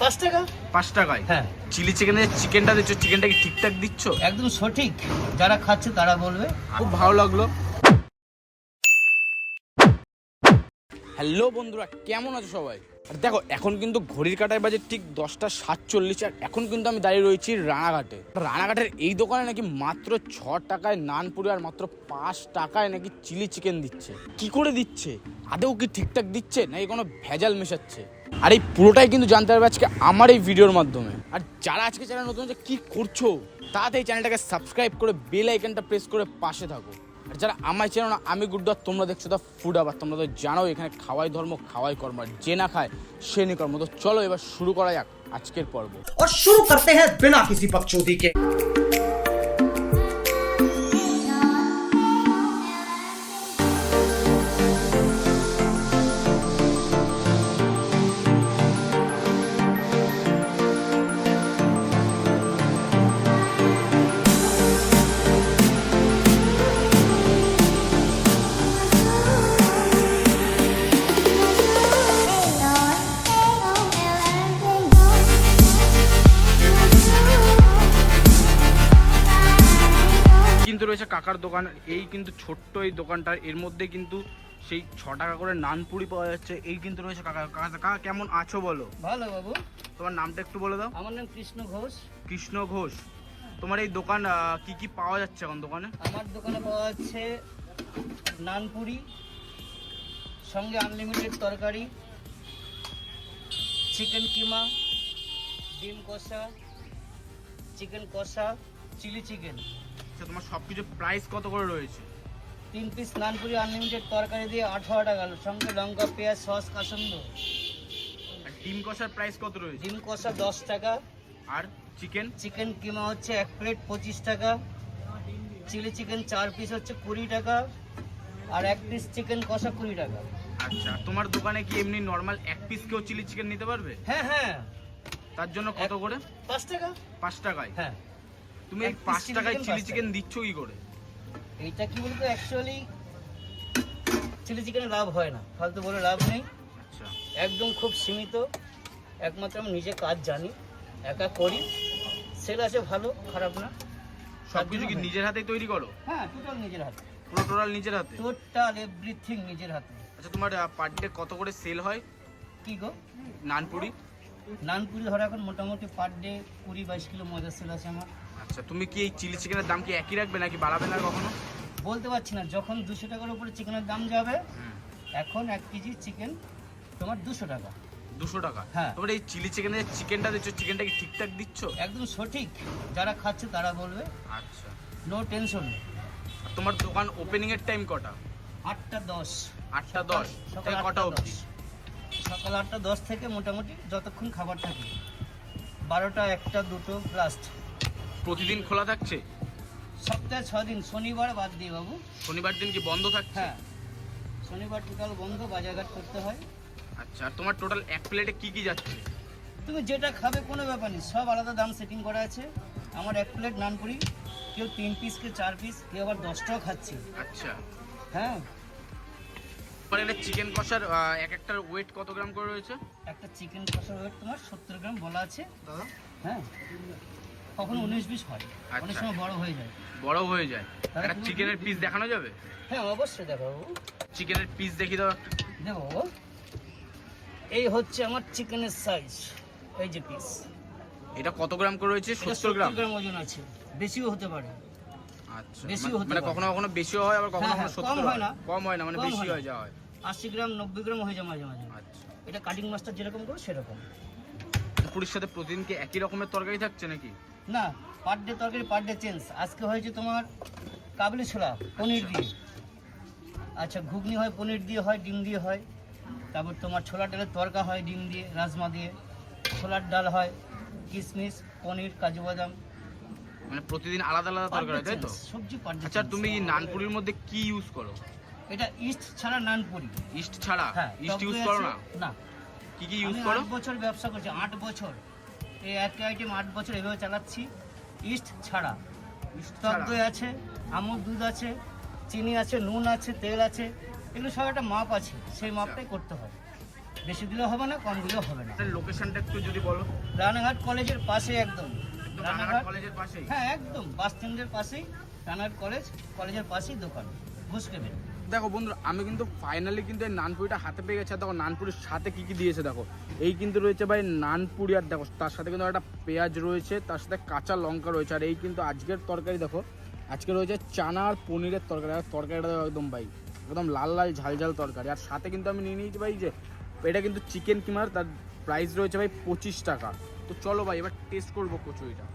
পাঁচ টাকা? পাঁচ টাকায়? হ্যাঁ। চিলি চিকেনে চিকেনটা দিচ্ছ চিকেনটা কি ঠিকঠাক দিচ্ছ? একদম সঠিক। যারা খাচ্ছে তারা বলবে। খুব ভালো লাগল। হ্যালো বন্ধুরা কেমন আছো সবাই? আর দেখো এখন কিন্তু ঘড়ির কাটায় বাজে ঠিক দশটা সাতচল্লিশ আর এখন কিন্তু আমি দাঁড়িয়ে রয়েছি রানাঘাটে। রানাঘাটের এই দোকানে নাকি মাত্র ছ টাকায় নানপুরি আর মাত্র পাঁচ টাকায় নাকি চিলি চিকেন দিচ্ছে। কি করে দিচ্ছে? আদেও কি ঠিকঠাক দিচ্ছে নাকি কোনো ভেজাল মেশাচ্ছে? আর এই পুরোটাই কিন্তু জানতে পারবে আজকে আমার এই ভিডিওর মাধ্যমে। আর যারা আজকে যারা নতুন যে করছ তাতে এই চ্যানেলটাকে সাবস্ক্রাইব করে বেল আইকনটা প্রেস করে পাশে থাকো। আর যারা আমার চেনো না, আমি গুড গুড্ডার তোমরা দেখছ দা ফুড আবার, তোমরা তো জানো এখানে খাওয়াই ধর্ম, খাওয়াই কর্ম যে না খায় সে নি কর্ম। তো চলো এবার শুরু করা যাক আজকের পর্ব। আর শুরু করতে হ্যাঁ বিনা কিসি পক্ষ কে কাকার দোকান এই কিন্তু ছোট্ট এই দোকানটার এর মধ্যে কিন্তু সেই ছ টাকা করে নানপুরি পাওয়া যাচ্ছে এই কিন্তু রয়েছে কাকা। কাকা কেমন আছো বলো? ভালো বাবু। তোমার নামটা একটু বলে দাও। আমার নাম কৃষ্ণ ঘোষ। কৃষ্ণ ঘোষ। তোমার এই দোকান কি কি পাওয়া যাচ্ছে এখন দোকানে? আমার দোকানে পাওয়া যাচ্ছে নানপুরি সঙ্গে আনলিমিটেড তরকারি চিকেন কিমা ডিম কষা চিকেন কষা চিলি চিকেন আচ্ছা তোমার সব কিছু প্রাইস কত করে রয়েছে? তিন পিস নানপুরি আনলিমিটেড তরকারি দিয়ে আঠারো টাকা সঙ্গে লঙ্কা পেঁয়াজ সস কাসন্দ। আর ডিম কষার প্রাইস কত রয়েছে? ডিম কষা দশ টাকা। আর চিকেন চিকেন কিমা হচ্ছে এক প্লেট পঁচিশ টাকা। চিলি চিকেন চার পিস হচ্ছে কুড়ি টাকা। আর এক পিস চিকেন কষা কুড়ি টাকা। আচ্ছা তোমার দোকানে কি এমনি নর্মাল এক পিস কেউ চিলি চিকেন নিতে পারবে? হ্যাঁ হ্যাঁ। তার জন্য কত করে? পাঁচ টাকা। পাঁচ টাকায়? হ্যাঁ। তুমি এই পাঁচ টাকায় চিলি চিকেন দিচ্ছ কি করে? এইটা কি বলতো অ্যাকচুয়ালি চিলি চিকেনে লাভ হয় না। ফালতু বলে লাভ নেই। আচ্ছা। একদম খুব সীমিত। একমাত্র আমি নিজে কাজ জানি একা করি। সেল আছে ভালো খারাপ না। সব কিছু কি নিজের হাতেই তৈরি করো? হ্যাঁ টোটাল নিজের হাতে। পুরো টোটাল নিজের হাতে? টোটাল এভরিথিং নিজের হাতে। আচ্ছা তোমার পার ডে কত করে সেল হয়? কি গো? নানপুরি? নানপুরি ধরো এখন মোটামুটি পার ডে কুড়ি বাইশ কিলো ময়দার সেল আছে আমার। আচ্ছা তুমি কি এই চিলি চিকেনের দাম কি একই রাখবে নাকি বাড়াবে না কখনো? বলতে পারছি না যখন দুশো টাকার উপরে চিকেনের দাম যাবে এখন এক কেজি চিকেন তোমার দুশো টাকা। দুশো টাকা? হ্যাঁ। তোমার এই চিলি চিকেনের চিকেনটা দিচ্ছ চিকেনটা কি ঠিকঠাক দিচ্ছ? একদম সঠিক যারা খাচ্ছে তারা বলবে। আচ্ছা। নো টেনশন তোমার দোকান ওপেনিং এর টাইম কটা? আটটা দশ। আটটা দশ। কটা অবধি। সকাল আটটা দশ থেকে মোটামুটি যতক্ষণ খাবার থাকে। বারোটা একটা দুটো লাস্ট প্রতিদিন খোলা থাকছে? সপ্তাহে ছ দিন শনিবার বাদ দিয়ে বাবু। শনিবার দিন কি বন্ধ থাকছে? হ্যাঁ। শনিবার টোটাল বন্ধ বাজারঘাট করতে হয়। আচ্ছা আর তোমার টোটাল এক প্লেটে কি কি যাচ্ছে? তুমি যেটা খাবে কোনো ব্যাপার নেই সব আলাদা দাম সেটিং করা আছে। আমার এক প্লেট নানপুরি কেউ তিন পিস কেউ চার পিস কেউ আবার দশটাও খাচ্ছে। আচ্ছা। হ্যাঁ। এটা চিকেন কষার এক একটার ওয়েট কত গ্রাম করে রয়েছে? একটা চিকেন কষার ওয়েট তোমার সত্তর গ্রাম বলা আছে। দাদা? হ্যাঁ। কখনো উনিশ বিশ হয়। অনেক আচ্ছা। সময় বড় হয়ে যায়। বড় হয়ে যায়। একটা চিকেনের পিস দেখানো যাবে? হ্যাঁ অবশ্যই দেখো বাবু চিকেনের পিস দেখি দাও। দেখো। এই হচ্ছে আমার চিকেনের সাইজ এই যে পিস এটা কত গ্রাম করে রয়েছে? সত্তর গ্রাম। গ্রাম ওজন আছে। বেশিও হতে পারে। আচ্ছা বেশিও মানে- হতে মানে পারে। কখনো কখনো বেশিও হয় আবার কখনো হ্যাঁ, কখনো হ্যাঁ, সত্তর কম হয়। না। কম হয় না মানে কম বেশি হয়। না। হয়ে যাওয়া হয়। আশি গ্রাম নব্বই গ্রাম হয়ে যায় মাঝে মাঝে। আচ্ছা। এটা কাটিং মাছটা যেরকম করো সেরকম। পুরীর সাথে প্রতিদিন কি একই রকমের তরকারি থাকছে নাকি? না পার ডে তরকারি পার ডে চেঞ্জ আজকে হয়েছে তোমার কাবলি ছোলা পনির দিয়ে। আচ্ছা ঘুগনি হয় পনির দিয়ে হয় ডিম দিয়ে হয়। তারপর তোমার ছোলা ডালের তরকা হয় ডিম দিয়ে রাজমা দিয়ে। ছোলার ডাল হয় কিশমিশ পনির কাজু বাদাম। মানে প্রতিদিন আলাদা আলাদা তরকারি তাই তো? সবজি আচ্ছা তুমি এই নানপুরির মধ্যে কি ইউজ করো? এটা ইস্ট ছাড়া নানপুরি। ইস্ট ছাড়া? হ্যাঁ ইস্ট ইউজ করো না? না। কি কি ইউজ করো? বছর ব্যবসা করছি আট বছর। এই একই আইটেম আট বছর এভাবে চালাচ্ছি। ইস্ট ছাড়া। ইস্ট দই আছে আমুল দুধ আছে চিনি আছে নুন আছে তেল আছে। এগুলো সব একটা মাপ আছে সেই মাপটাই করতে হয়। বেশি দিলেও হবে না কম দিলেও হবে না। লোকেশনটা একটু যদি বলো। রানাঘাট কলেজের পাশে একদম। রানাঘাট কলেজের পাশেই। হ্যাঁ একদম বাস স্ট্যান্ডের পাশেই রানাঘাট কলেজ কলেজের পাশেই দোকান বুঝকেবেন দেখো বন্ধুরা আমি কিন্তু ফাইনালি কিন্তু এই নানপুরিটা হাতে পেয়ে গেছি। আর দেখো নানপুরির সাথে কি কি দিয়েছে দেখো। এই কিন্তু রয়েছে ভাই নানপুরি আর দেখো তার সাথে কিন্তু একটা পেঁয়াজ রয়েছে তার সাথে কাঁচা লঙ্কা রয়েছে। আর এই কিন্তু আজকের তরকারি দেখো আজকে রয়েছে চানা আর পনিরের তরকারি। আর তরকারিটা দেখো একদম ভাই একদম লাল লাল ঝাল ঝাল তরকারি। আর সাথে কিন্তু আমি নিয়ে নিয়েছি ভাই যে এটা কিন্তু চিকেন কিমার তার প্রাইস রয়েছে ভাই পঁচিশ টাকা। তো চলো ভাই, এবার টেস্ট করব কচুরিটা।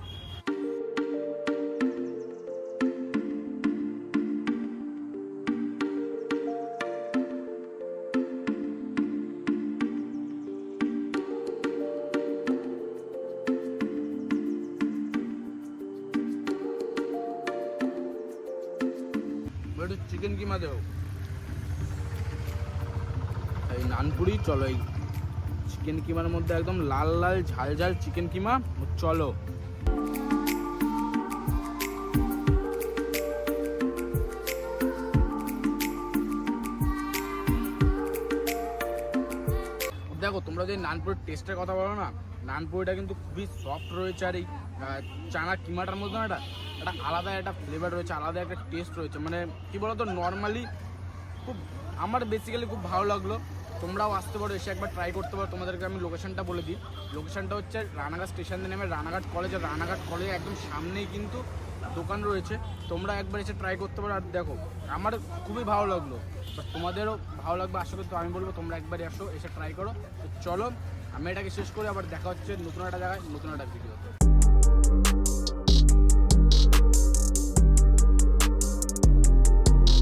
চিকেন কিমা দেও এই নানপুরি, চলো এই চিকেন কিমার মধ্যে একদম লাল লাল ঝাল ঝাল চিকেন কিমা চলো। দেখো, তোমরা যদি নানপুরের টেস্টের কথা বলো না, নানপুরিটা কিন্তু খুবই সফট রয়েছে আর এই চানা কিমাটার মধ্যে না একটা একটা আলাদা একটা ফ্লেভার রয়েছে, আলাদা একটা টেস্ট রয়েছে। মানে কি বলতো নর্মালি খুব, আমার বেসিক্যালি খুব ভালো লাগল। তোমরাও আসতে পারো, এসে একবার ট্রাই করতে পারো। তোমাদেরকে আমি লোকেশনটা বলে দিই। লোকেশনটা হচ্ছে রানাঘাট স্টেশন নেমে রানাঘাট কলেজ আর রানাঘাট কলেজের একদম সামনেই কিন্তু দোকান রয়েছে। তোমরা একবার এসে ট্রাই করতে পারো। আর দেখো, আমার খুবই ভালো লাগল। But তোমাদেরও ভালো লাগবে, আশা করি তো আমি বলব, তোমরা একবার আসো, এসে ট্রাই করো। তো চলো, আমি এটাকে শেষ করি, আবার দেখা হচ্ছে নতুন একটা জায়গায়, নতুন একটা ভিডিওতে